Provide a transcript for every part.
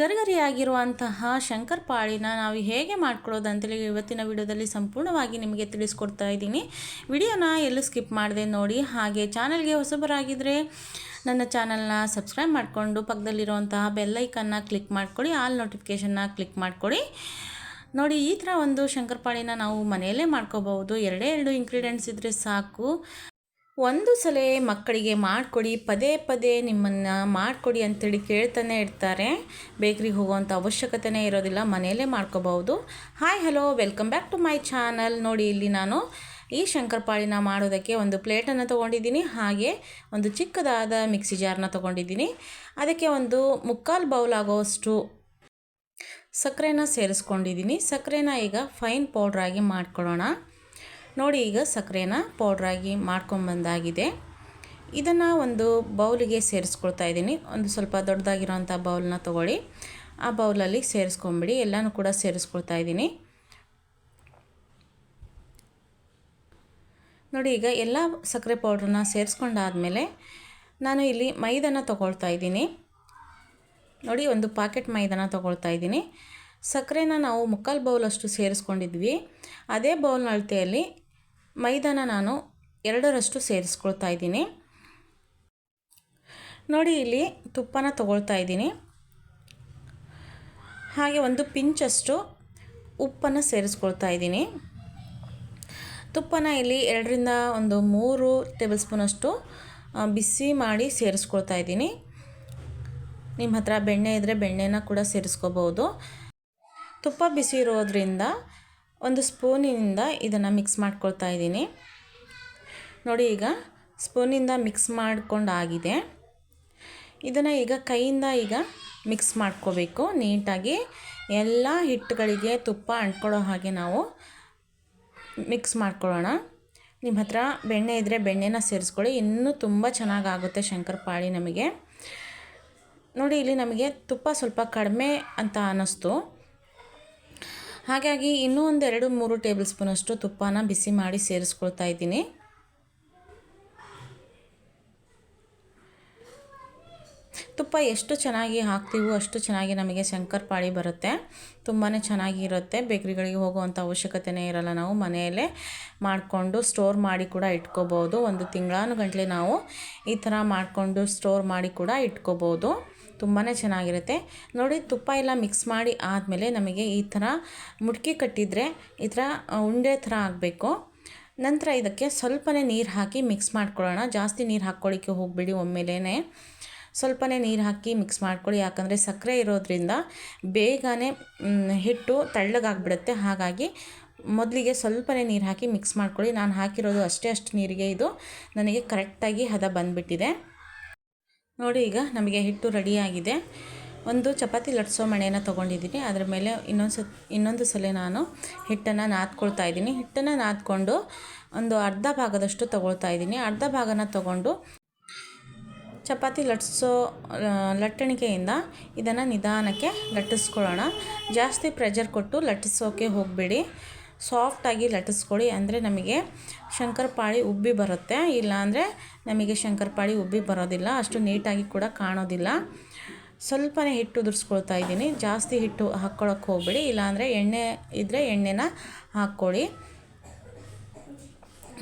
ಗರಿಗರಿಯಾಗಿರುವಂತಹ ಶಂಕರ್ಪಾಳಿನ ನಾವು ಹೇಗೆ ಮಾಡ್ಕೊಳ್ಳೋದು ಅಂತೇಳಿ ಇವತ್ತಿನ ವಿಡಿಯೋದಲ್ಲಿ ಸಂಪೂರ್ಣವಾಗಿ ನಿಮಗೆ ತಿಳಿಸ್ಕೊಡ್ತಾ ಇದ್ದೀನಿ. ವಿಡಿಯೋನ ಎಲ್ಲೂ ಸ್ಕಿಪ್ ಮಾಡಿದೆ ನೋಡಿ. ಹಾಗೆ ಚಾನಲ್ಗೆ ಹೊಸಬರಾಗಿದ್ದರೆ ನನ್ನ ಚಾನಲ್ನ ಸಬ್ಸ್ಕ್ರೈಬ್ ಮಾಡಿಕೊಂಡು ಪಕ್ಕದಲ್ಲಿರುವಂತಹ ಬೆಲ್ಲೈಕನ್ನ ಕ್ಲಿಕ್ ಮಾಡ್ಕೊಳ್ಳಿ, ಆಲ್ ನೋಟಿಫಿಕೇಷನ್ನ ಕ್ಲಿಕ್ ಮಾಡ್ಕೊಳ್ಳಿ. ನೋಡಿ, ಈ ಥರ ಒಂದು ಶಂಕರ್ಪಾಳಿನ ನಾವು ಮನೆಯಲ್ಲೇ ಮಾಡ್ಕೋಬಹುದು. ಎರಡೇ ಎರಡು ಇಂಗ್ರೀಡಿಯೆಂಟ್ಸ್ ಇದ್ದರೆ ಸಾಕು. ಒಂದು ಸಲ ಮಕ್ಕಳಿಗೆ ಮಾಡಿಕೊಡಿ, ಪದೇ ಪದೇ ನಿಮ್ಮನ್ನು ಮಾಡಿಕೊಡಿ ಅಂತೇಳಿ ಕೇಳ್ತಾನೆ ಇರ್ತಾರೆ. ಬೇಕ್ರಿಗೆ ಹೋಗುವಂಥ ಅವಶ್ಯಕತೆನೇ ಇರೋದಿಲ್ಲ, ಮನೆಯಲ್ಲೇ ಮಾಡ್ಕೋಬಹುದು. Hi, hello, welcome back to my channel. ನೋಡಿ, ಇಲ್ಲಿ ನಾನು ಈ ಶಂಕರಪಾಳಿನ ಮಾಡೋದಕ್ಕೆ ಒಂದು ಪ್ಲೇಟನ್ನು ತೊಗೊಂಡಿದ್ದೀನಿ. ಹಾಗೆ ಒಂದು ಚಿಕ್ಕದಾದ ಮಿಕ್ಸಿ ಜಾರನ್ನ ತೊಗೊಂಡಿದ್ದೀನಿ. ಅದಕ್ಕೆ ಒಂದು ಮುಕ್ಕಾಲು ಬೌಲ್ ಆಗೋವಷ್ಟು ಸಕ್ಕರೆನ ಸೇರಿಸ್ಕೊಂಡಿದ್ದೀನಿ. ಸಕ್ಕರೆನ ಈಗ ಫೈನ್ ಪೌಡ್ರಾಗಿ ಮಾಡ್ಕೊಳ್ಳೋಣ ನೋಡಿ ಈಗ ಸಕ್ಕರೆನ ಪೌಡ್ರಾಗಿ ಮಾಡ್ಕೊಂಬಂದಾಗಿದೆ ಇದನ್ನು ಒಂದು ಬೌಲಿಗೆ ಸೇರಿಸ್ಕೊಳ್ತಾ ಇದ್ದೀನಿ. ಒಂದು ಸ್ವಲ್ಪ ದೊಡ್ಡದಾಗಿರೋಂಥ ಬೌಲ್ನ ತೊಗೊಳ್ಳಿ. ಆ ಬೌಲಲ್ಲಿ ಸೇರಿಸ್ಕೊಂಬಿಡಿ. ಎಲ್ಲನೂ ಕೂಡ ಸೇರಿಸ್ಕೊಳ್ತಾ ಇದ್ದೀನಿ. ನೋಡಿ ಈಗ ಎಲ್ಲ ಸಕ್ಕರೆ ಪೌಡ್ರನ್ನ ಸೇರಿಸ್ಕೊಂಡಾದಮೇಲೆ ನಾನು ಇಲ್ಲಿ ಮೈದಾನ ತೊಗೊಳ್ತಾ ಇದ್ದೀನಿ. ನೋಡಿ ಒಂದು ಪಾಕೆಟ್ ಮೈದಾನ ತೊಗೊಳ್ತಾ ಇದ್ದೀನಿ. ಸಕ್ಕರೆನ ನಾವು ಮುಕ್ಕಾಲು ಬೌಲಷ್ಟು ಸೇರಿಸ್ಕೊಂಡಿದ್ವಿ. ಅದೇ ಬೌಲ್ನ ಅಳತೆಯಲ್ಲಿ ಮೈದಾನ ನಾನು ಎರಡರಷ್ಟು ಸೇರಿಸ್ಕೊಳ್ತಾ ಇದ್ದೀನಿ. ನೋಡಿ ಇಲ್ಲಿ ತುಪ್ಪನ ತಗೊಳ್ತಾ ಇದ್ದೀನಿ. ಹಾಗೆ ಒಂದು ಪಿಂಚಷ್ಟು ಉಪ್ಪನ್ನು ಸೇರಿಸ್ಕೊಳ್ತಾ ಇದ್ದೀನಿ. ತುಪ್ಪನ ಇಲ್ಲಿ ಎರಡರಿಂದ ಒಂದು ಮೂರು ಟೇಬಲ್ ಸ್ಪೂನಷ್ಟು ಬಿಸಿ ಮಾಡಿ ಸೇರಿಸ್ಕೊಳ್ತಾ ಇದ್ದೀನಿ. ನಿಮ್ಮ ಹತ್ರ ಬೆಣ್ಣೆ ಇದ್ದರೆ ಬೆಣ್ಣೆನ ಕೂಡ ಸೇರಿಸ್ಕೋಬೋದು ತುಪ್ಪ ಬಿಸಿ ಇರೋದ್ರಿಂದ ಒಂದು ಸ್ಪೂನಿನಿಂದ ಇದನ್ನು ಮಿಕ್ಸ್ ಮಾಡ್ಕೊಳ್ತಾ ಇದ್ದೀನಿ. ನೋಡಿ ಈಗ ಸ್ಪೂನಿಂದ ಮಿಕ್ಸ್ ಮಾಡ್ಕೊಂಡಾಗಿದೆ. ಇದನ್ನು ಈಗ ಕೈಯಿಂದ ಈಗ ಮಿಕ್ಸ್ ಮಾಡ್ಕೋಬೇಕು. ನೀಟಾಗಿ ಎಲ್ಲ ಹಿಟ್ಟುಗಳಿಗೆ ತುಪ್ಪ ಅಂಟ್ಕೊಳ್ಳೋ ಹಾಗೆ ನಾವು ಮಿಕ್ಸ್ ಮಾಡ್ಕೊಳ್ಳೋಣ. ನಿಮ್ಮ ಹತ್ರ ಬೆಣ್ಣೆ ಇದ್ದರೆ ಬೆಣ್ಣೆನ ಸೇರಿಸ್ಕೊಳ್ಳಿ. ಇನ್ನೂ ತುಂಬ ಚೆನ್ನಾಗಾಗುತ್ತೆ ಶಂಕರಪಾಳಿ ನಮಗೆ. ನೋಡಿ ಇಲ್ಲಿ ನಮಗೆ ತುಪ್ಪ ಸ್ವಲ್ಪ ಕಡಿಮೆ ಅಂತ ಅನ್ನಿಸ್ತು. ಹಾಗಾಗಿ ಇನ್ನೂ ಒಂದು ಎರಡು ಮೂರು ಟೇಬಲ್ ಸ್ಪೂನಷ್ಟು ತುಪ್ಪನ ಬಿಸಿ ಮಾಡಿ ಸೇರಿಸ್ಕೊಳ್ತಾ ಇದ್ದೀನಿ. ತುಪ್ಪ ಎಷ್ಟು ಚೆನ್ನಾಗಿ ಹಾಕ್ತೀವೋ ಅಷ್ಟು ಚೆನ್ನಾಗಿ ನಮಗೆ ಶಂಕರಪಾಳಿ ಬರುತ್ತೆ. ತುಂಬಾ ಚೆನ್ನಾಗಿರುತ್ತೆ. ಬೇಕ್ರಿಗಳಿಗೆ ಹೋಗುವಂಥ ಅವಶ್ಯಕತೆನೇ ಇರಲ್ಲ. ನಾವು ಮನೆಯಲ್ಲೇ ಮಾಡಿಕೊಂಡು ಸ್ಟೋರ್ ಮಾಡಿ ಕೂಡ ಇಟ್ಕೋಬೋದು. ಒಂದು ತಿಂಗಳಾನು ಗಂಟಲೆ ನಾವು ಈ ಥರ ಮಾಡಿಕೊಂಡು ಸ್ಟೋರ್ ಮಾಡಿ ಕೂಡ ಇಟ್ಕೋಬೋದು. ತುಂಬಾ ಚೆನ್ನಾಗಿರುತ್ತೆ. ನೋಡಿ, ತುಪ್ಪ ಎಲ್ಲ ಮಿಕ್ಸ್ ಮಾಡಿ ಆದಮೇಲೆ ನಮಗೆ ಈ ಥರ ಮುಟ್ಕಿ ಕಟ್ಟಿದರೆ ಈ ಥರ ಉಂಡೆ ಥರ ಆಗಬೇಕು. ನಂತರ ಇದಕ್ಕೆ ಸ್ವಲ್ಪನೇ ನೀರು ಹಾಕಿ ಮಿಕ್ಸ್ ಮಾಡ್ಕೊಳ್ಳೋಣ. ಜಾಸ್ತಿ ನೀರು ಹಾಕ್ಕೊಳ್ಳಿಕ್ಕೆ ಹೋಗಬೇಡಿ ಒಮ್ಮೆಲೇ ಸ್ವಲ್ಪನೇ ನೀರು ಹಾಕಿ ಮಿಕ್ಸ್ ಮಾಡ್ಕೊಳ್ಳಿ ಯಾಕಂದರೆ ಸಕ್ಕರೆ ಇರೋದ್ರಿಂದ ಬೇಗನೆ ಹಿಟ್ಟು ತಳ್ಳಗಾಗ್ಬಿಡುತ್ತೆ. ಹಾಗಾಗಿ ಮೊದಲಿಗೆ ಸ್ವಲ್ಪನೇ ನೀರು ಹಾಕಿ ಮಿಕ್ಸ್ ಮಾಡ್ಕೊಳ್ಳಿ ನಾನು ಹಾಕಿರೋದು ಅಷ್ಟೇ ಅಷ್ಟು ನೀರಿಗೆ ಇದು. ನನಗೆ ಕರೆಕ್ಟಾಗಿ ಹದ ಬಂದುಬಿಟ್ಟಿದೆ. ನೋಡಿ, ಈಗ ನಮಗೆ ಹಿಟ್ಟು ರೆಡಿಯಾಗಿದೆ. ಒಂದು ಚಪಾತಿ ಲಟ್ಸೋ ಮಣೆಯನ್ನು ತೊಗೊಂಡಿದ್ದೀನಿ. ಅದರ ಮೇಲೆ ಇನ್ನೊಂದು ಸ ಇನ್ನೊಂದು ಸಲ ನಾನು ಹಿಟ್ಟನ್ನು ನಾದ್ಕೊಳ್ತಾ ಇದ್ದೀನಿ. ಹಿಟ್ಟನ್ನು ನಾದ್ಕೊಂಡು ಒಂದು ಅರ್ಧ ಭಾಗದಷ್ಟು ತೊಗೊಳ್ತಾ ಇದ್ದೀನಿ. ಅರ್ಧ ಭಾಗನ ತೊಗೊಂಡು ಚಪಾತಿ ಲಟ್ಸೋ ಲಟ್ಟಣಿಕೆಯಿಂದ ಇದನ್ನು ನಿಧಾನಕ್ಕೆ ಲಟ್ಟಿಸ್ಕೊಳ್ಳೋಣ. ಜಾಸ್ತಿ ಪ್ರೆಷರ್ ಕೊಟ್ಟು ಲಟ್ಟಿಸೋಕೆ ಹೋಗಬೇಡಿ. ಸಾಫ್ಟಾಗಿ ಲಟ್ಟಿಸ್ಕೊಳ್ಳಿ. ಅಂದರೆ ನಮಗೆ ಶಂಕರಪಾಳಿ ಉಬ್ಬಿ ಬರುತ್ತೆ. ಇಲ್ಲಾಂದರೆ ನಮಗೆ ಶಂಕರಪಾಳಿ ಉಬ್ಬಿ ಬರೋದಿಲ್ಲ. ಅಷ್ಟು ನೀಟಾಗಿ ಕೂಡ ಕಾಣೋದಿಲ್ಲ. ಸ್ವಲ್ಪನೇ ಹಿಟ್ಟು ಉದುರಿಸ್ಕೊಳ್ತಾ ಇದ್ದೀನಿ. ಜಾಸ್ತಿ ಹಿಟ್ಟು ಹಾಕ್ಕೊಳಕ್ಕೆ ಹೋಗಬೇಡಿ. ಇಲ್ಲಾಂದರೆ ಎಣ್ಣೆ ಇದ್ದರೆ ಎಣ್ಣೆನ ಹಾಕ್ಕೊಳ್ಳಿ.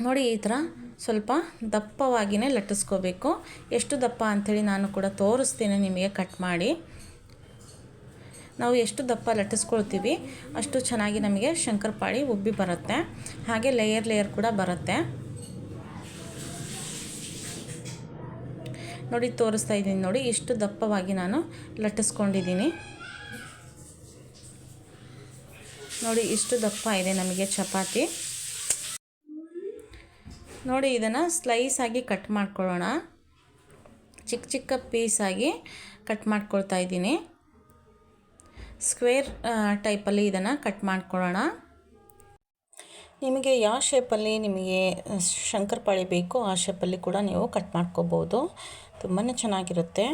ನೋಡಿ ಈ ಥರ ಸ್ವಲ್ಪ ದಪ್ಪವಾಗಿಯೇ ಲಟ್ಟಿಸ್ಕೋಬೇಕು. ಎಷ್ಟು ದಪ್ಪ ಅಂಥೇಳಿ ನಾನು ಕೂಡ ತೋರಿಸ್ತೇನೆ ನಿಮಗೆ ಕಟ್ ಮಾಡಿ. ನಾವು ಎಷ್ಟು ದಪ್ಪ ಲಟ್ಟಿಸ್ಕೊಳ್ತೀವಿ, ಅಷ್ಟು ಚೆನ್ನಾಗಿ ನಮಗೆ ಶಂಕರಪಾಳಿ ಉಬ್ಬಿ ಬರುತ್ತೆ. ಹಾಗೆ ಲೇಯರ್ ಲೇಯರ್ ಕೂಡ ಬರುತ್ತೆ. ನೋಡಿ, ತೋರಿಸ್ತಾ ಇದ್ದೀನಿ ನೋಡಿ, ಇಷ್ಟು ದಪ್ಪವಾಗಿ ನಾನು ಲಟ್ಟಿಸ್ಕೊಂಡಿದ್ದೀನಿ. ನೋಡಿ, ಇಷ್ಟು ದಪ್ಪ ಇದೆ ನಮಗೆ ಚಪಾತಿ. ನೋಡಿ, ಇದನ್ನು ಸ್ಲೈಸ್ ಆಗಿ ಕಟ್ ಮಾಡ್ಕೊಳ್ಳೋಣ. ಚಿಕ್ಕ ಚಿಕ್ಕ ಪೀಸಾಗಿ ಕಟ್ ಮಾಡ್ಕೊಳ್ತಾ ಇದ್ದೀನಿ. ಸ್ಕ್ವೇರ್ ಟೈಪಲ್ಲಿ ಇದನ್ನು ಕಟ್ ಮಾಡ್ಕೊಳ್ಳೋಣ. ನಿಮಗೆ ಯಾವ ಶೇಪಲ್ಲಿ ನಿಮಗೆ ಶಂಕರಪಾಳಿ ಬೇಕೋ ಆ ಶೇಪಲ್ಲಿ ಕೂಡ ನೀವು ಕಟ್ ಮಾಡ್ಕೋಬೋದು. ತುಂಬಾ ಚೆನ್ನಾಗಿರುತ್ತೆ.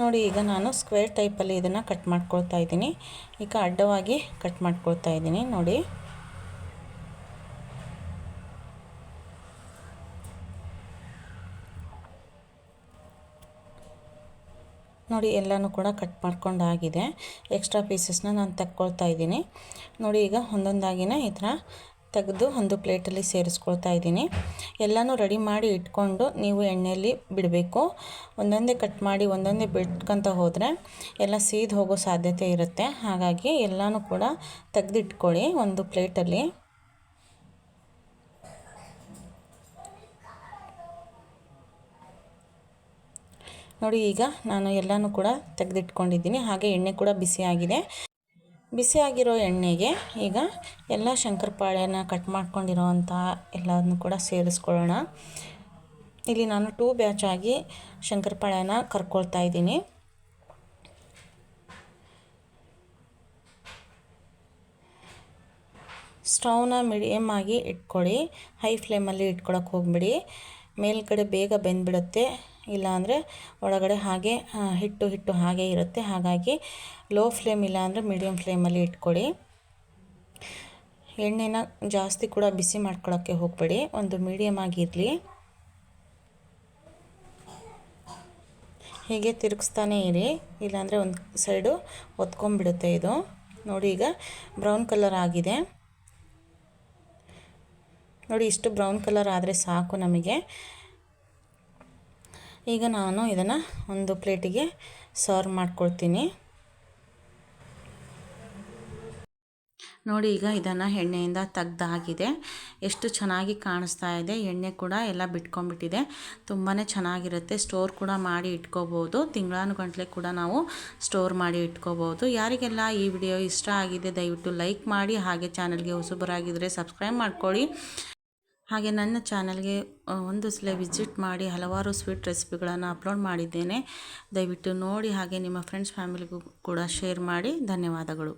ನೋಡಿ, ಈಗ ನಾನು ಸ್ಕ್ವೇರ್ ಟೈಪಲ್ಲಿ ಇದನ್ನು ಕಟ್ ಮಾಡ್ಕೊಳ್ತಾ ಇದ್ದೀನಿ. ಈಗ ಅಡ್ಡವಾಗಿ ಕಟ್ ಮಾಡ್ಕೊಳ್ತಾ ಇದ್ದೀನಿ, ನೋಡಿ. ನೋಡಿ, ಎಲ್ಲನೂ ಕೂಡ ಕಟ್ ಮಾಡ್ಕೊಂಡಾಗಿದೆ ಎಕ್ಸ್ಟ್ರಾ ಪೀಸಸ್ನ ನಾನು ತಕ್ಕೊಳ್ತಾ ಇದ್ದೀನಿ. ನೋಡಿ, ಈಗ ಒಂದೊಂದಾಗಿನೇ ಈ ಥರ ತೆಗೆದು ಒಂದು ಪ್ಲೇಟಲ್ಲಿ ಸೇರಿಸ್ಕೊಳ್ತಾ ಇದ್ದೀನಿ. ಎಲ್ಲನೂ ರೆಡಿ ಮಾಡಿ ಇಟ್ಕೊಂಡು ನೀವು ಎಣ್ಣೆಯಲ್ಲಿ ಬಿಡಬೇಕು. ಒಂದೊಂದೇ ಕಟ್ ಮಾಡಿ ಒಂದೊಂದೇ ಬಿಟ್ಕೊತ ಹೋದರೆ ಎಲ್ಲ ಸೀದ್ ಹೋಗೋ ಸಾಧ್ಯತೆ ಇರುತ್ತೆ. ಹಾಗಾಗಿ ಎಲ್ಲನೂ ಕೂಡ ತೆಗೆದಿಟ್ಕೊಳ್ಳಿ ಒಂದು ಪ್ಲೇಟಲ್ಲಿ. ನೋಡಿ ಈಗ ನಾನು ಎಲ್ಲನೂ ಕೂಡ ತೆಗೆದಿಟ್ಕೊಂಡಿದ್ದೀನಿ. ಹಾಗೆ ಎಣ್ಣೆ ಕೂಡ ಬಿಸಿಯಾಗಿದೆ. ಬಿಸಿಯಾಗಿರೋ ಎಣ್ಣೆಗೆ ಈಗ ಎಲ್ಲ ಶಂಕರಪಾಳೆನ ಕಟ್ ಮಾಡ್ಕೊಂಡಿರೋ ಎಲ್ಲದನ್ನು ಕೂಡ ಸೇರಿಸ್ಕೊಳ್ಳೋಣ. ಇಲ್ಲಿ ನಾನು ಟೂ ಬ್ಯಾಚ್ ಆಗಿ ಶಂಕರಪಾಳೆನ ಕರ್ಕೊಳ್ತಾ ಇದ್ದೀನಿ. ಸ್ಟವ್ನ ಮೀಡಿಯಮ್ ಆಗಿ ಇಟ್ಕೊಳ್ಳಿ. ಹೈ ಫ್ಲೇಮಲ್ಲಿ ಇಟ್ಕೊಳಕ್ಕೆ ಹೋಗ್ಬಿಡಿ. ಮೇಲ್ಗಡೆ ಬೇಗ ಬೆಂದ್ಬಿಡುತ್ತೆ, ಇಲ್ಲಾಂದರೆ ಒಳಗಡೆ ಹಾಗೆ ಹಿಟ್ಟು ಹಿಟ್ಟು ಹಾಗೆ ಇರುತ್ತೆ. ಹಾಗಾಗಿ ಲೋ ಫ್ಲೇಮ್ ಇಲ್ಲಾಂದರೆ ಮೀಡಿಯಮ್ ಫ್ಲೇಮಲ್ಲಿ ಇಟ್ಕೊಳ್ಳಿ. ಎಣ್ಣೆನ ಜಾಸ್ತಿ ಕೂಡ ಬಿಸಿ ಮಾಡ್ಕೊಳ್ಳೋಕ್ಕೆ ಹೋಗಬೇಡಿ. ಒಂದು ಮೀಡಿಯಮ್ ಆಗಿರಲಿ ಹೀಗೆ ತಿರುಗಿಸ್ತಾನೆ ಇರಿ. ಇಲ್ಲಾಂದರೆ ಒಂದು ಸೈಡು ಒತ್ಕೊಂಡ್ಬಿಡುತ್ತೆ ಇದು. ನೋಡಿ ಈಗ ಬ್ರೌನ್ ಕಲರ್ ಆಗಿದೆ. ನೋಡಿ ಇಷ್ಟು ಬ್ರೌನ್ ಕಲರ್ ಆದರೆ ಸಾಕು ನಮಗೆ. ಈಗ ನಾನು ಇದನ್ನು ಒಂದು ಪ್ಲೇಟಿಗೆ ಸರ್ವ್ ಮಾಡ್ಕೊಳ್ತೀನಿ. ನೋಡಿ, ಈಗ ಇದನ್ನು ಎಣ್ಣೆಯಿಂದ ತೆಗ್ದಾಗಿದೆ. ಎಷ್ಟು ಚೆನ್ನಾಗಿ ಕಾಣಿಸ್ತಾ ಇದೆ. ಎಣ್ಣೆ ಕೂಡ ಎಲ್ಲ ಬಿಟ್ಕೊಂಡ್ಬಿಟ್ಟಿದೆ. ತುಂಬಾ ಚೆನ್ನಾಗಿರುತ್ತೆ. ಸ್ಟೋರ್ ಕೂಡ ಮಾಡಿ ಇಟ್ಕೋಬೋದು. ತಿಂಗಳಾನುಗಂಟ್ಲೆ ಕೂಡ ನಾವು ಸ್ಟೋರ್ ಮಾಡಿ ಇಟ್ಕೋಬೋದು. ಯಾರಿಗೆಲ್ಲ ಈ ವಿಡಿಯೋ ಇಷ್ಟ ಆಗಿದೆ, ದಯವಿಟ್ಟು ಲೈಕ್ ಮಾಡಿ, ಹಾಗೆ ಚಾನಲ್ಗೆ ಹೊಸಬರಾಗಿದ್ದರೆ ಸಬ್ಸ್ಕ್ರೈಬ್ ಮಾಡ್ಕೊಳ್ಳಿ. ಹಾಗೆ ನನ್ನ ಚಾನಲ್ಗೆ ಒಂದು ಸಲ ವಿಸಿಟ್ ಮಾಡಿ, ಹಲವಾರು ಸ್ವೀಟ್ ರೆಸಿಪಿಗಳನ್ನು ಅಪ್ಲೋಡ್ ಮಾಡಿದ್ದೇನೆ. ದಯವಿಟ್ಟು ನೋಡಿ, ಹಾಗೆ ನಿಮ್ಮ ಫ್ರೆಂಡ್ಸ್ ಫ್ಯಾಮಿಲಿಗೂ ಕೂಡ ಶೇರ್ ಮಾಡಿ. ಧನ್ಯವಾದಗಳು.